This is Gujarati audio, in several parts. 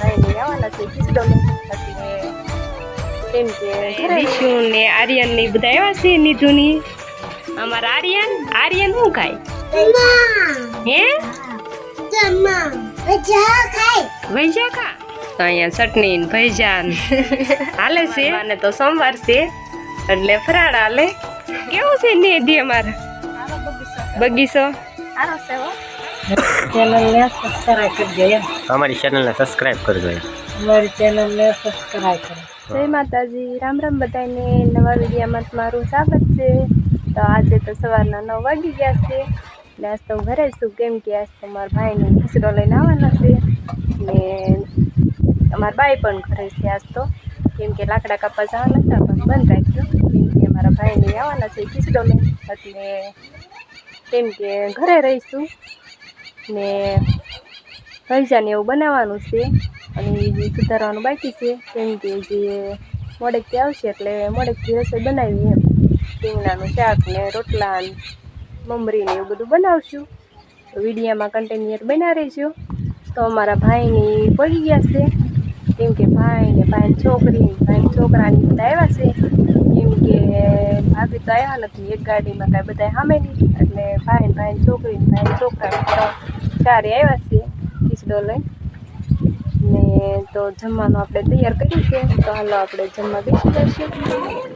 ભાઈને આવવાના કેમ કે દીશુ ને આર્યન બધા આવ્યા છે નિધુની અમારા આર્યન? આર્યન શું ખાય? હે? ભૈજા ખા. તો અહીંયા ચટણી ને ભૈજાન હાલે છે. તો સોમવાર છે, એટલે ફરાળ હાલે. કેવું છે ને દી અમારા? બગીચો. ચેનલને સબસ્ક્રાઈબ કરજો એમ. અમારી ચેનલને સબસ્ક્રાઇબ કરજો અમારી ચેનલને સબસ્ક્રાઈબ કરો. જય માતાજી રામ રામ બધાને. નવા વિડીયામાં તમારું સ્વાગત છે. તો આજે તો સવારના નવ વાગી ગયા છે. એટલે આજ તો હું ઘરે છું. કેમ કે આજ તો મારા ભાઈને ખસરો લઈને આવવાના છે. ને અમારા ભાઈ પણ ઘરે છે આજ તો. કેમ કે લાકડા કાપવા જવાના હતા પણ બંધ રાખ્યો. કેમ કે અમારા ભાઈને આવવાના છે ખીસડો લઈને. એટલે કેમ કે ઘરે રહીશું. ને ભૈજાને એવું બનાવવાનું છે અને એ સુધારવાનું બાકી છે, કેમ કે જે મોડેકથી આવશે એટલે મોડેકથી રસોઈ બનાવી એમ. રીંગણાનું શાક ને રોટલા મમરીને એવું બધું બનાવશું. વિડીયામાં કન્ટેનિયર બના રહેજો. તો અમારા ભાઈની પડી ગયા છે. કેમ કે ભાઈ ને ભાઈ છોકરી ભાઈ છોકરાની બધા આવ્યા છે. કેમ કે ભાભી તો આવ્યા નથી. એક ગાડીમાં કાંઈ બધા સામે નહીં. એટલે ભાઈ ભાઈ છોકરી ભાઈ છોકરા ચારે આવ્યા છે ખીચડો લઈને ને તો જમવાનું આપણે તૈયાર કર્યું છે તો હાલો આપણે જમવા બેસી જઈશું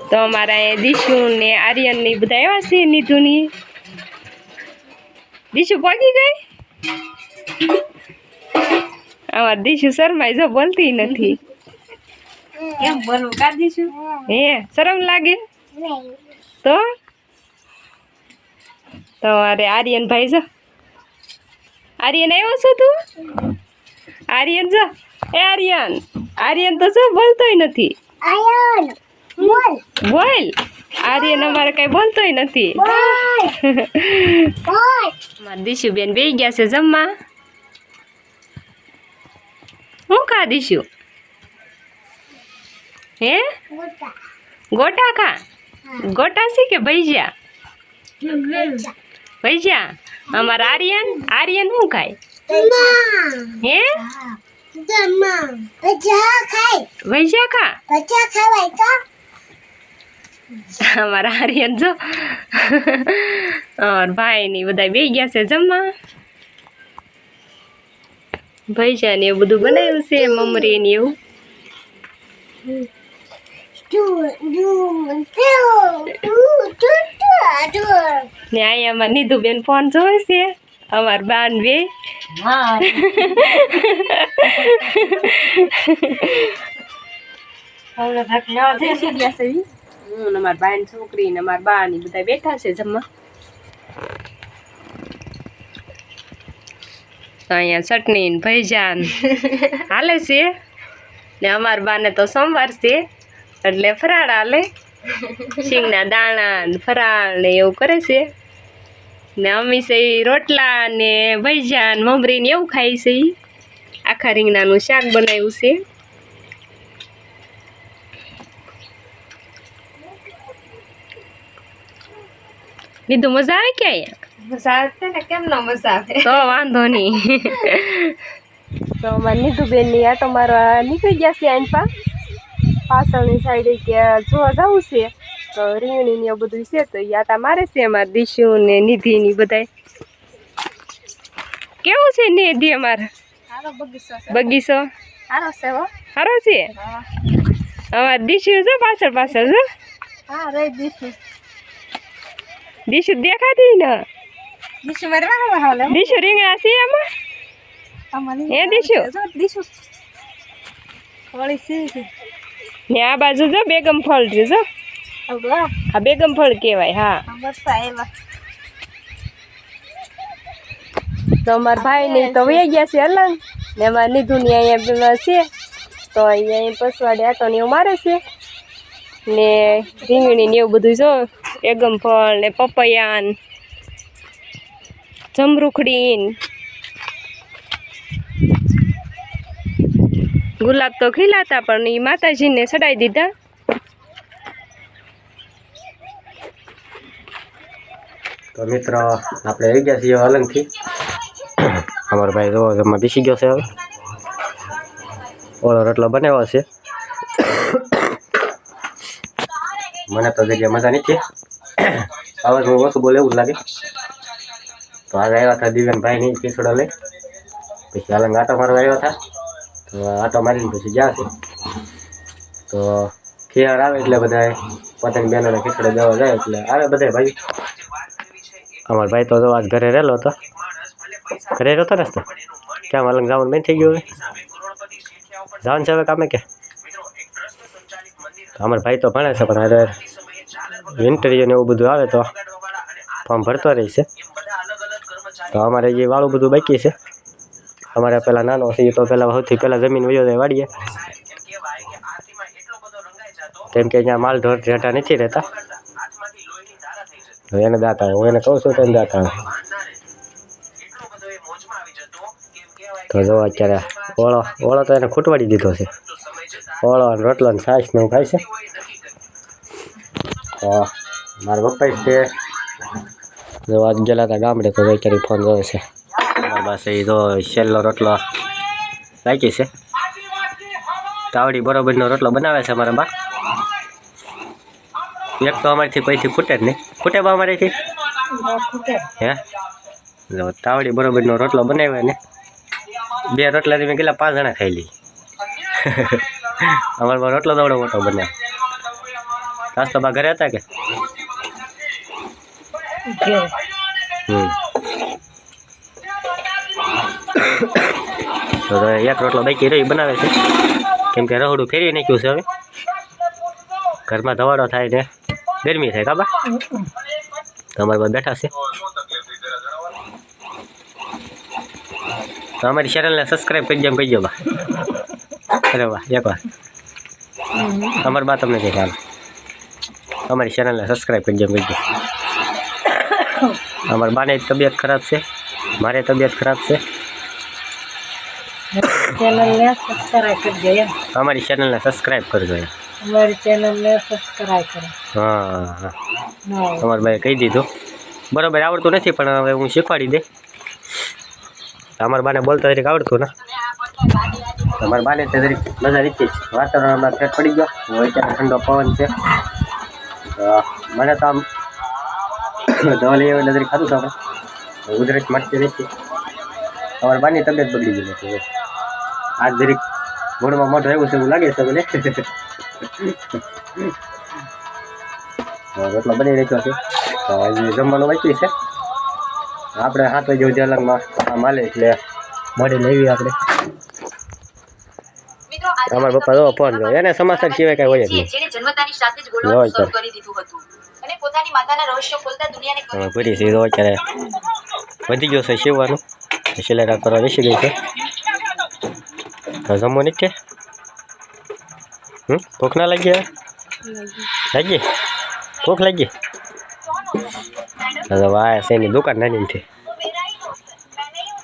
તો અમારા અહીંયા દીશુ ને આર્યન ને બધા આવ્યા છે નિધુની દીશુ પગી ગઈ અમાર દીશુ શરમાઈ જો બોલતી નથી કેમ બોલવું કા દઈશું હે શરમ લાગે તો તો અરે આર્યન ભાઈ જો આર્યન આવ્યો છો તું? આર્યન જો. એ આર્યન. આર્યન તો જો બોલતોય નથી. બોલ. આર્યન અમારે કઈ બોલતોય નથી. અમારા દીશુ બેન બે ગયા છે જમવા. હું ખા દીશું? હે? ગોટા. ખા? ગોટા છે કે ભૈજા ભૈજા અમારા આર્યન આર્યન શું ખાય? હે? ભૈજા ખા? અમારા આર્યન જો. અમારા ભાઈ ની બધા બે ગયા છે જમવા. ને એવું બધું બનાવ્યું છે મમરી ને એવું. ને અહીંયા અમાર નીધુબેન ફોન જોવે છે. અમાર બાન બે. હા અમાર બાન છોકરી ને અમાર બા ની બધા બેઠા છે જમવા. અહીંયા ચટણી ને ભૈજા ને હાલે છે. ને અમાર બાને તો સોમવાર છે એટલે ફરાળ હાલે. શીંગના દાણા ને ફરાળ ને એવું કરે છે. ને અમી છે રોટલા ને ભૈજા ને મમરી ને એવું ખાય છે આખા રીંગણાનું શાક બનાવ્યું છે. લીધું મજા આવે કે અહીંયા? મજા આવે ને કેમ ન મજા આવે? તો વાંધો નહીં. તો અમારા નીતુબેનની આટો મારવા નીકળી ગયા છે આનપા પાછળની સાઈડે કે જોવા જવું છે તો રીંગણી ને બધું છે તો ઈ મારે છે અમારા દીશુ ને નિધિ ની બધાય. કેવું છે નિધિ અમારે? બગીચો સારો છે સારો છે? અમારા દીશુ છે પાછળ પાછળ છે? હા રે દીશુ. દીશુ દેખાતી ને? દીશુ મારે હાલે. દીશુ રીંગણા છે એમાં અમારી દીશુ? દીશુ. વળી છે. ને આ બાજુ જો બેગમ ફળ રહ્યું જો. આ બેગમ ફળ કહેવાય હા. તો અમારા ભાઈ ને તો વહી ગયા છે અલંગ ને અમારા નિધુની અહીંયા છે. તો અહીંયા પસવાડે આટો ને એવું મારે છે. ને રીંગણી ને એવું બધું જો એગમ ફળ ને પપૈયાન જમરૂખડી ગુલાબ તો ખીલાતા પણ એ માતાજીને ચડાવી દીધા. તો મિત્રો, આપણે આવી ગયા છીએ અલંગથી અમારો ભાઈ જો જમવા બેસી ગયો છે હવે. ઓળો રોટલો બનાવ્યો છે. મને તો જગ્યા મજા નથી. હવે હું ઓછું બોલે એવું લાગે. તો આજે આવ્યા હતા દિવ્યાનભાઈની પીસડો લઈ. પછી અલંગ આટો મારવા આવ્યા હતા. તો આટો મારીને પછી ગયા છે. તો ખેડ આવે એટલે બધા પોતાની બહેનોને ખીચડો દેવા જાય એટલે આવે બધા ભાઈ. અમારો ભાઈ તો આજ ઘરે રહેલો હતો. ઘરે રહેતો ને તો? ક્યાં હાલંગ જવાનું બંધ થઈ ગયું હવે? જવાનું છે હવે કામે કે? અમાર ભાઈ તો ભણે છે, પણ હવે ઇન્ટરવ્યુ ને એવું બધું આવે તો ફોર્મ ભરતો રહેશે તો અમારે જે વાળું બધું બાકી છે અમારે પેલા નાનો છે તો પહેલાં સૌથી પહેલાં જમીન વયો વાડીએ. કેમ કે અહીંયા માલ ઢોર રહેતા નથી રહેતા. એને દાતા હું એને કહું છું તો દાતા તો જો અત્યારે ઓળો ઓળો તો એને ખૂટવાડી દીધો છે. ઓળો અને રોટલો ને છાશ ને એવું ખાય છે. તો મારા પપ્પા છે જો આજ ગયેલા હતા ગામડે, તો અત્યારે ફોન જોવે છે. પાસે એ તો છેલ્લો રોટલો રાખી છે. તાવડી બરોબરનો રોટલો બનાવે છે અમારા બા. એક તો અમારીથી પૈથી ખૂટે જ નહીં. ખૂટે બા અમારીથી? હે? જો તાવડી બરોબરનો રોટલો બનાવ્યો ને. બે રોટલાથી મેં કેટલા પાંચ જણા ખાઈ લી અમારો રોટલો દોડો મોટો બનાવે કાસ તો બા ઘરે હતા કે? હમ. તો હવે એક રોટલો બાકી રહી બનાવે છે. કેમ કે રહોડું ફેરવી નાખ્યું છે હવે. ઘરમાં ધવાડો થાય ને ગરમી થાય કાબા તો અમારી પાસે બેઠા છે. તો અમારી ચેનલને સબસ્ક્રાઈબ કરી જેમ કહી દો બા. અરે વાહ, એક વાર. અમારી બા તમને કહે હાલ અમારી ચેનલને સબસ્ક્રાઈબ કરી જેમ કહી દો અમારી બાની તબિયત ખરાબ છે, મારી તબિયત ખરાબ છે. ચેનલને સબસ્ક્રાઈબ કરજો એમ. અમારી ચેનલને સબસ્ક્રાઇબ કરજો એમ. અમારી ચેનલને સબસ્ક્રાઇબ કરો. હા હા. તમારા ભાઈ કહી દીધું. બરાબર આવડતું નથી પણ હવે હું શીખવાડી દે. અમારા બાને બોલતા તરીકે આવડતું ને. અમારા બાને તો જરીક મજા રીતી જ. વાતાવરણમાં ફેર પડી ગયો. હું અત્યારે ઠંડો પવન છે. તો મને તો આમ દવા લઈ આવે જરીક ખાધું છે આપણે. ઉધરસ મળતી નથી અમારા બાની તબિયત બગડી ગઈ નથી આજ જરીક મૂળમાં મોઢું આવ્યું છે એવું લાગે છે મને. તો રોટલો બની રહ્યો છે. તો હજી જમવાનું બાકી છે. આપણે હાથ વાગે સુધી અલગમાં કામ માલે એટલે મળી લેવી આપણે. અમારા પપ્પા જો ફોન જો એને સમાચાર સિવાય કઈ હોય જ નહીં. જેણે જન્મતાની સાથે જ હોય બોલવાનું કરી દીધું હતું. અને પોતાની માતાના રહસ્યો ખોલતા દુનિયાને હવે ભરી તો અત્યારે વધી ગયો છે શિવવાનું. સિલેરા કરવા બેસી ગઈ છે. તો જમવું નહીં કે હમ ભૂખ ના લાગી હવે લાગી ભૂખ લાગી હવે આ છે એની દુકાન નાની નથી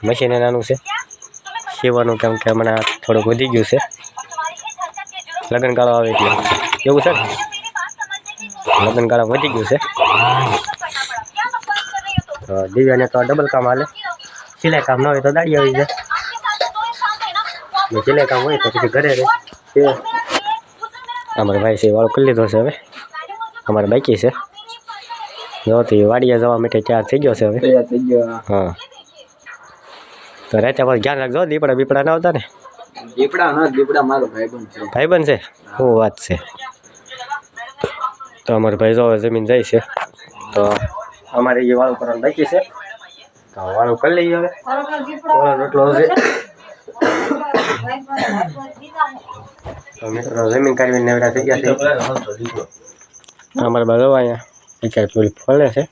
મશીન નાનું છે સીવાનું કેમ કે હમણાં થોડુંક વધી ગયું છે લગ્નગાળો આવે છે એવું છે લગ્નગાળા વધી ગયું છે દિવ્યાને તો ડબલ કામ હાલે સિલાઈ કામ ન હોય તો દાડી આવી જાય ને સિલાઈ કામ હોય તો પછી ઘરે રહે. અમારા ભાઈ છે વાળું કરી લીધો છે હવે. અમારે બાકી છે. જો તો વાડીએ જવા માટે તૈયાર થઈ ગયો છે હવે. હા. તો રાતે પાછું ધ્યાન રાખજો દીપડા બીપડા ના આવતા ને? દીપડા ના દીપડા મારો ભાઈબંધ છે. ભાઈબંધ છે? શું વાત છે. તો અમારો ભાઈ જો જમીન જાય છે. તો અમારે એ વાળું કરવાનું બાકી છે. તો વાળું કરી લઈએ હવે રોટલો તો મિત્રો જમીન કાઢીને નવરા થઈ ગયા છે. અમારે બાજુ અહીંયા અત્યારે થોડી ફળે છે.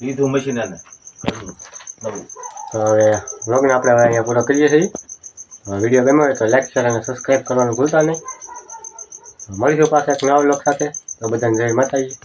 લીધું મશીન હવે વ્લોગને આપણે હવે અહીંયા પૂરો કરીએ છીએ. વીડિયો ગમ્યો હોય તો લાઈક શેર અને સબસ્ક્રાઈબ કરવાનું ભૂલતા નહીં. મળીશું પાસે એક નવા વ્લોગ સાથે. તો બધાને જય માતાજી.